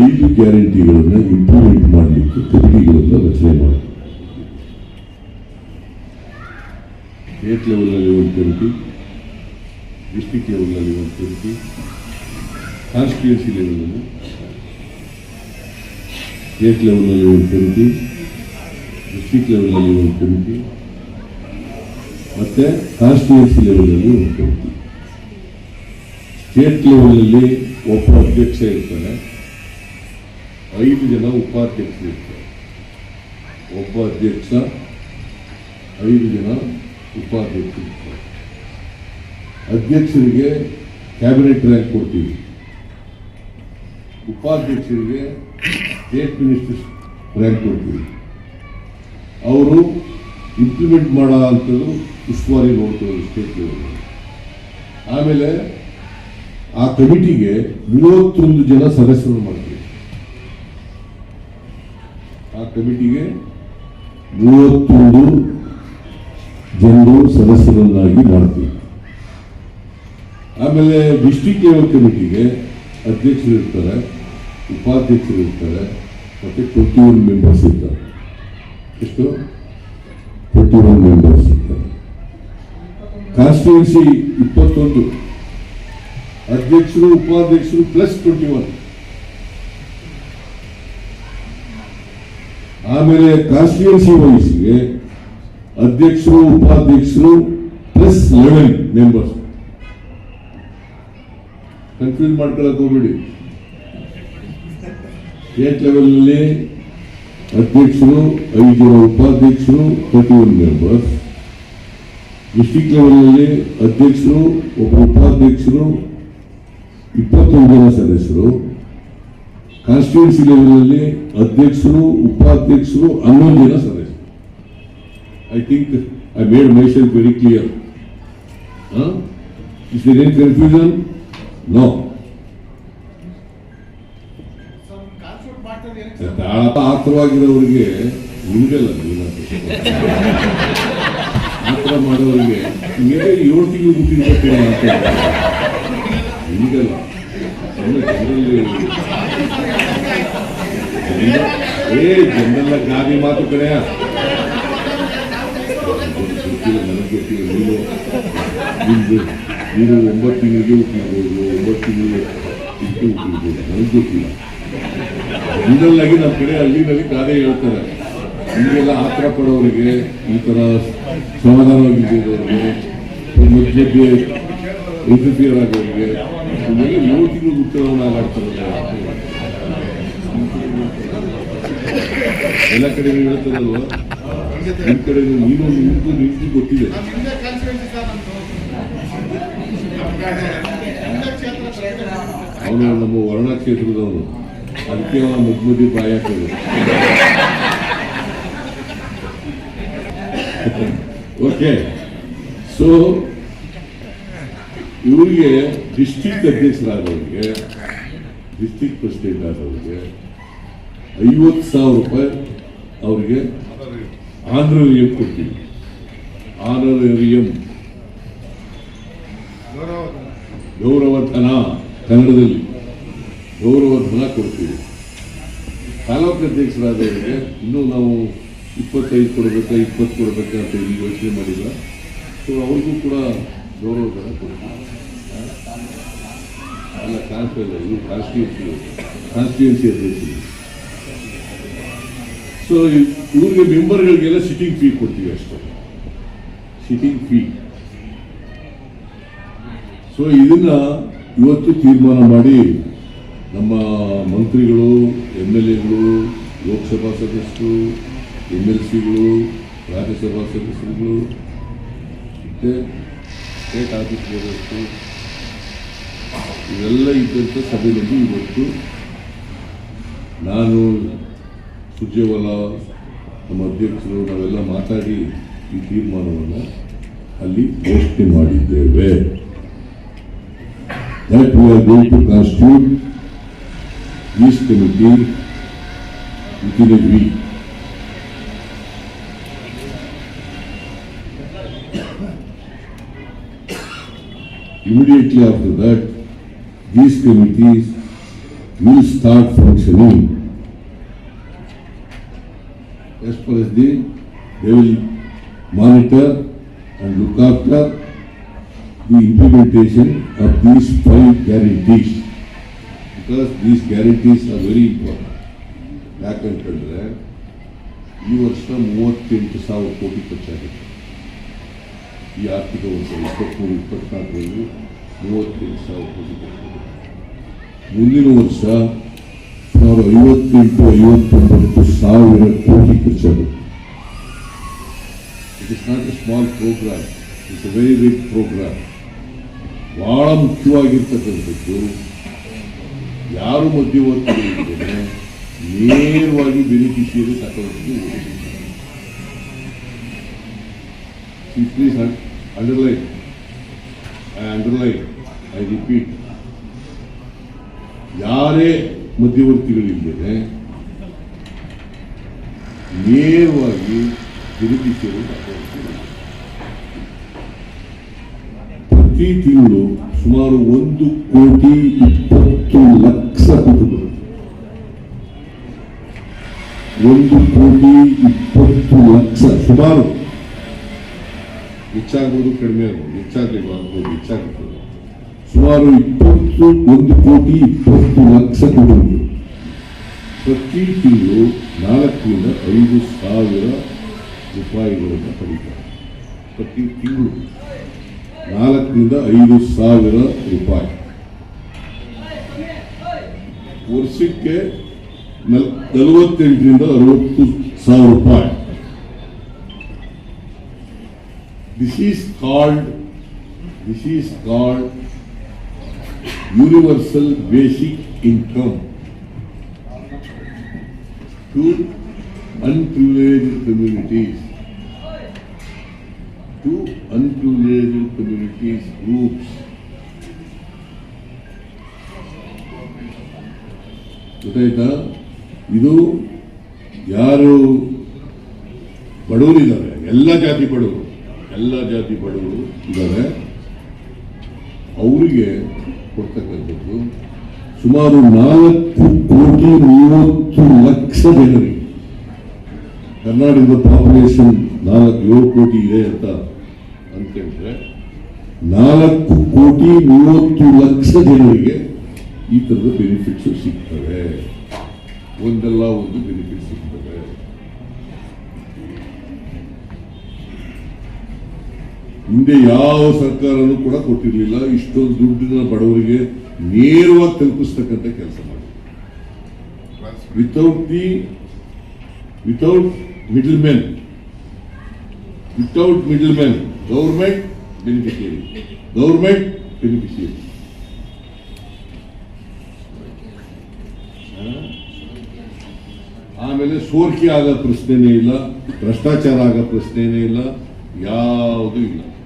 ಐದು ಗ್ಯಾರಂಟಿಗಳನ್ನು ಇಂಪ್ಲಿಮೆಂಟ್ ಮಾಡಲಿಕ್ಕೆ ಕಮಿಟಿಗಳನ್ನು ರಚನೆ ಮಾಡಿ. ಸ್ಟೇಟ್ ಲೆವೆಲ್ನಲ್ಲಿ ಒಂದು ಕಮಿಟಿ ಡಿಸ್ಟಿಕ್ ಲೆವೆಲ್ನಲ್ಲಿ ಒಂದು ಕಮಿಟಿ ಕಾನ್ಸ್ಟಿಟ್ಯೂನ್ಸಿ ಲೆವೆಲ್ನಲ್ಲಿ ಸ್ಟೇಟ್ ಲೆವೆಲ್ನಲ್ಲಿ ಒಂದು ಕಮಿಟಿ ಡಿಸ್ಟಿಕ್ ಲೆವೆಲ್ನಲ್ಲಿ ಒಂದು ಕಮಿಟಿ ಮತ್ತೆ ಕಾನ್ಸ್ಟಿಟ್ಯೂನ್ಸಿ ಲೆವೆಲ್ನಲ್ಲಿ ಒಂದು ಕಮಿಟಿ ಸ್ಟೇಟ್ ಲೆವೆಲ್ನಲ್ಲಿ ಒಬ್ಬ ಅಧ್ಯಕ್ಷ ಇರ್ತಾನೆ ಐದು ಜನ ಉಪಾಧ್ಯಕ್ಷರು ಇರ್ತಾರೆ. ಒಬ್ಬ ಅಧ್ಯಕ್ಷ, ಐದು ಜನ ಉಪಾಧ್ಯಕ್ಷರು ಇರ್ತಾರೆ. ಅಧ್ಯಕ್ಷರಿಗೆ ಕ್ಯಾಬಿನೆಟ್ ರ್ಯಾಂಕ್ ಕೊಡ್ತೀವಿ. ಉಪಾಧ್ಯಕ್ಷರಿಗೆ ಸ್ಟೇಟ್ ಮಿನಿಸ್ಟರ್ ರ್ಯಾಂಕ್ ಕೊಡ್ತೀವಿ. ಅವರು ಇಂಪ್ಲಿಮೆಂಟ್ ಮಾಡೋ ಅಂಥದ್ದು ಉಸ್ತುವಾರಿ ನೋಡ್ತಾರೆ ಸ್ಟೇಟ್ ಲೆವೆಲ್ ಆಮೇಲೆ ಆ ಕಮಿಟಿಗೆ ಮೂವತ್ತೊಂದು ಜನ ಸದಸ್ಯರು ಮಾಡ್ತೀವಿ. ಕಮಿಟಿಗೆ ಮೂವತ್ತೊಂದು ಜನರು ಸದಸ್ಯರನ್ನಾಗಿ ಮಾಡ್ತೀವಿ. ಆಮೇಲೆ ಡಿಸ್ಟಿಕ್ ಲೆವೆಲ್ ಕಮಿಟಿಗೆ ಅಧ್ಯಕ್ಷರು ಇರ್ತಾರೆ, ಉಪಾಧ್ಯಕ್ಷರು ಇರ್ತಾರೆ, ಮತ್ತು ಟ್ವೆಂಟಿ ಒನ್ ಮೆಂಬರ್ಸ್ ಇರ್ತಾರೆ. ಎಷ್ಟು? ಟ್ವೆಂಟಿ ಒನ್ ಮೆಂಬರ್ಸ್ ಇರ್ತಾರೆ. ಕಾನ್ಸ್ಟಿಟ್ಯೂನ್ಸಿ ಇಪ್ಪತ್ತೊಂದು. ಅಧ್ಯಕ್ಷರು, ಉಪಾಧ್ಯಕ್ಷರು ಪ್ಲಸ್ ಟ್ವೆಂಟಿ ಒನ್ ಆಮೇಲೆ ಕಾನ್ಸ್ಟಿಟ್ಯೂನ್ಸಿ ವೈಸ್ಗೆ ಅಧ್ಯಕ್ಷರು, ಉಪಾಧ್ಯಕ್ಷರು ಪ್ಲಸ್ ಲೆವೆನ್ ಮೆಂಬರ್ಸ್ ಕನ್ಫ್ಯೂಸ್ ಮಾಡ್ಕೊಳಕ್ ಹೋಗ್ಬೇಡಿ. ಸ್ಟೇಟ್ ಲೆವೆಲ್ನಲ್ಲಿ ಅಧ್ಯಕ್ಷರು, ಐದು ಜನ ಉಪಾಧ್ಯಕ್ಷರು ತರ್ಟಿ ಒನ್ ಮೆಂಬರ್ಸ್ ಡಿಸ್ಟಿಕ್ ಲೆವೆಲ್ನಲ್ಲಿ ಅಧ್ಯಕ್ಷರು, ಒಬ್ಬ ಉಪಾಧ್ಯಕ್ಷರು, ಇಪ್ಪತ್ತೊಂದು ಜನ ಸದಸ್ಯರು. ಕಾನ್ಸ್ಟಿಟ್ಯೂನ್ಸಿ ಲೆವೆಲ್ನಲ್ಲಿ ಅಧ್ಯಕ್ಷರು ಉಪಾಧ್ಯಕ್ಷರು ಹನ್ನೊಂದು ಜನ ಸದಸ್ಯರು I think I made myself very clear is there any confusion no ಆತರವಾಗಿರೋರಿಗೆ ನಿಮಗೆಲ್ಲ ಆತರ ಮಾಡೋರಿಗೆ ಏಳು ತಿಂಗಳು ಅಂತ ನಿಮಗೆಲ್ಲ ಏ ಜನರೆಲ್ಲ ಗಾದಿ ಮಾತು ಕಡೆಯ ನೀವು ಒಂಬತ್ತು ತಿಂಗಳಿಗೆ ಒಂಬತ್ತು ತಿಂಗಳಿಗೆ ಇಟ್ಟು ನನಗೆ ಗೊತ್ತಿಲ್ಲ ನಮ್ಮ ಕಡೆ ಹಳ್ಳಿನಲ್ಲಿ ಗಾದೆ ಹೇಳ್ತಾರೆ ನಿಮಗೆಲ್ಲ ಆತರ ಪಡೋರಿಗೆ ಈ ಥರ ಸಮಾಧಾನವಾಗಿದ್ದವರಿಗೆ ಇಂಟರ್ಫಿಯರ್ ಆಗೋರಿಗೆ ಇವೆಲ್ಲ ಆಡ್ತಾರಲ್ಲ ಎಲ್ಲ ಕಡೆ ಹೇಳ್ತಾರಲ್ವ ನಿಮ್ ಕಡೆ ನೀನು ನಿಂತು ನಿಂತು ಗೊತ್ತಿದೆ ಅವನು ನಮ್ಮ ವರ್ಣ ಕ್ಷೇತ್ರದವನು ಅದಕ್ಕೆ ಅವನ ಮುದ್ದಿ ಬಾಯಿ ಹಾಕೋದು ಓಕೆ. ಸೊ ಇವರಿಗೆ ಡಿಸ್ಟಿಕ್ ಅಧ್ಯಕ್ಷರಾದವರಿಗೆ ಡಿಸ್ಟಿಕ್ ಪ್ರೆಸಿಡೆಂಟ್ ಆದವರಿಗೆ ಐವತ್ತು ಸಾವಿರ ರೂಪಾಯಿ ಅವರಿಗೆ ಆನರೇರಿಯಂ ಕೊಡ್ತೀವಿ. ಆನರೇರಿಯಂ. ಗೌರವಧನ ಕನ್ನಡದಲ್ಲಿ ಗೌರವಧನ ಕೊಡ್ತೀವಿ. ತಾಲೂಕು ಅಧ್ಯಕ್ಷರಾದವರಿಗೆ ಇನ್ನೂ ನಾವು ಇಪ್ಪತ್ತೈದು ಕೊಡಬೇಕಾ, ಇಪ್ಪತ್ತು ಕೊಡಬೇಕಾ ಅಂತ ಯೋಚನೆ ಮಾಡಿಲ್ಲ. ಸೊ ಅವ್ರಿಗೂ ಕೂಡ ಗೌರವಧನ ಕೊಡ್ತೀವಿ. ಅಲ್ಲ ಟ್ರಾನ್ಸ್ಫರ್ ಇಲ್ಲ ಇದು ಕಾನ್ಸ್ಟಿಟ್ಯೂನ್ಸಿ ಕಾನ್ಸ್ಟಿಟ್ಯೂನ್ಸಿ ಅಧ್ಯಕ್ಷರು ಸೊ ಇವ್ರಿಗೆ ಮೆಂಬರ್ಗಳಿಗೆಲ್ಲ ಸಿಟ್ಟಿಂಗ್ ಫೀ ಕೊಡ್ತೀವಿ ಅಷ್ಟೇ. ಸಿಟ್ಟಿಂಗ್ ಫೀ ಸೊ ಇದನ್ನ ಇವತ್ತು ತೀರ್ಮಾನ ಮಾಡಿ ನಮ್ಮ ಮಂತ್ರಿಗಳು, ಎಂ ಎಲ್ ಎಗಳು, ಲೋಕಸಭಾ ಸದಸ್ಯರು, ಎಂ ಎಲ್ ಸಿಗಳು, ರಾಜ್ಯಸಭಾ ಸದಸ್ಯರುಗಳು, ಮತ್ತೆ ಸ್ಟೇಟ್ ಆಫೀಸ್ ಸದಸ್ಯರು ಇವೆಲ್ಲ ಇದ್ದಂಥ ಸಭೆಯಲ್ಲಿ ಇವತ್ತು ನಾನು, ಸುರ್ಜೇವಾಲ, ನಮ್ಮ ಅಧ್ಯಕ್ಷರು, ನಾವೆಲ್ಲ ಮಾತಾಡಿ ಈ ತೀರ್ಮಾನವನ್ನು ಅಲ್ಲಿ ಘೋಷಣೆ ಮಾಡಿದ್ದೇವೆ. That we are going to constitute immediately after that these committees will start functioning. As far as the, they will monitor and look after the implementation of these five guarantees. Because these guarantees are very important. ಯಾಕಂತಂದ್ರೆ ಈ ವರ್ಷ ಮೂವತ್ತೆಂಟು ಸಾವಿರ ಕೋಟಿ ಖರ್ಚಾಗಿದೆ ಈ ಆರ್ಥಿಕ ವರ್ಷ ಇಪ್ಪತ್ತ್ಮೂರು ಇಪ್ಪತ್ನಾಲ್ಕರಲ್ಲಿ ಮೂವತ್ತೆಂಟು ಸಾವಿರ ಕೋಟಿ ಮುಂದಿನ ವರ್ಷ ಸುಮಾರು ಐವತ್ತೆಂಟು, ಐವತ್ತೊಂಬತ್ತು ಸಾವಿರ ಕೋಟಿ ಖರ್ಚಾಗುತ್ತೆ. It is not a small program it's a very big program ಬಹಳ ಮುಖ್ಯವಾಗಿರ್ತಕ್ಕಂಥದ್ದು, ಯಾರು ಮಧ್ಯವರ್ತಿಗಳಿದ್ದೇನೆ ನೇರವಾಗಿ ಬೆನಿಫಿಷಿಯರಿ ತಗೊಳ್ಳಿ please underline underline I repeat ಯಾರೇ ಮಧ್ಯವರ್ತಿಗಳಿಲ್ಲದೆ ನೇರವಾಗಿ ತಗೊಳ್ಳಿ ಪ್ರತಿ ತಿಂಗಳು ಸುಮಾರು ಒಂದು ಕೋಟಿ ಇಪ್ಪತ್ತು ಲಕ್ಷ ಕುಟುಂಬಗಳು. ಒಂದು ಕೋಟಿ ಇಪ್ಪತ್ತು ಲಕ್ಷ ಸುಮಾರು. ಹೆಚ್ಚಾಗ್ಬೋದು ಕಡಿಮೆ ಆಗ್ಬೋದು ಹೆಚ್ಚಾಗಲಿ ಆಗ್ಬೋದು ಹೆಚ್ಚಾಗ್ತದೆ ಸುಮಾರು ಇಪ್ಪತ್ತು ಒಂದು ಕೋಟಿ ಇಪ್ಪತ್ತು ಲಕ್ಷ ಕುಟುಂಬಗಳು ಪ್ರತಿ ತಿಂಗಳು ನಾಲ್ಕರಿಂದ ಐದು ಸಾವಿರ ರೂಪಾಯಿಗಳನ್ನು ಪಡಿತಾರೆ. ಪ್ರತಿ ತಿಂಗಳು ನಾಲ್ಕರಿಂದ ಐದು ಸಾವಿರ ರೂಪಾಯಿ. ವರ್ಷಕ್ಕೆ ನಲ್, ನಲವತ್ತೆಂಟರಿಂದ ಅರವತ್ತು ಸಾವಿರ ರೂಪಾಯಿ. This is called this is called universal basic income to unprivileged communities to unprivileged communities groups. ಗೊತ್ತಾಯ್ತಾ ಇದು ಯಾರು ಬಡವರಿದ್ದಾರೆ ಎಲ್ಲ ಜಾತಿ ಬಡವರು ಎಲ್ಲ ಜಾತಿ ಬಡವರು ಇದ್ದಾರೆ ಅವರಿಗೆ ಕೊಡ್ತಕ್ಕಂಥದ್ದು. ಸುಮಾರು ನಾಲ್ಕು ಕೋಟಿ ಮೂವತ್ತು ಲಕ್ಷ ಜನರಿಗೆ ಕರ್ನಾಟಕದ ಪಾಪ್ಯುಲೇಷನ್ ನಾಲ್ಕು ಏಳು ಕೋಟಿ ಇದೆ ಅಂತ ಅಂತೇಳಿದ್ರೆ ನಾಲ್ಕು ಕೋಟಿ ಮೂವತ್ತು ಲಕ್ಷ ಜನರಿಗೆ ಈ ಥರದ ಬೆನಿಫಿಟ್ಸು ಸಿಗ್ತವೆ. ಒಂದಲ್ಲ ಒಂದು ಬೆನಿಫಿಟ್ ಸಿಗ್ತವೆ. ಹಿಂದೆ ಯಾವ ಸರ್ಕಾರನೂ ಕೂಡ ಕೊಟ್ಟಿರಲಿಲ್ಲ. ಇಷ್ಟೊಂದು ದುಡ್ಡನ್ನ ಬಡವರಿಗೆ ನೇರವಾಗಿ ತಲುಪಿಸ್ತಕ್ಕಂಥ ಕೆಲಸ ಮಾಡಿ without the without middle man without middle man government beneficiary government beneficiary ಆಮೇಲೆ ಸೋರಿಕೆ ಆಗೋ ಪ್ರಶ್ನೆನೇ ಇಲ್ಲ, ಭ್ರಷ್ಟಾಚಾರ ಆಗೋ ಪ್ರಶ್ನೆನೇ ಇಲ್ಲ. ಯಾವುದೂ ಇಲ್ಲ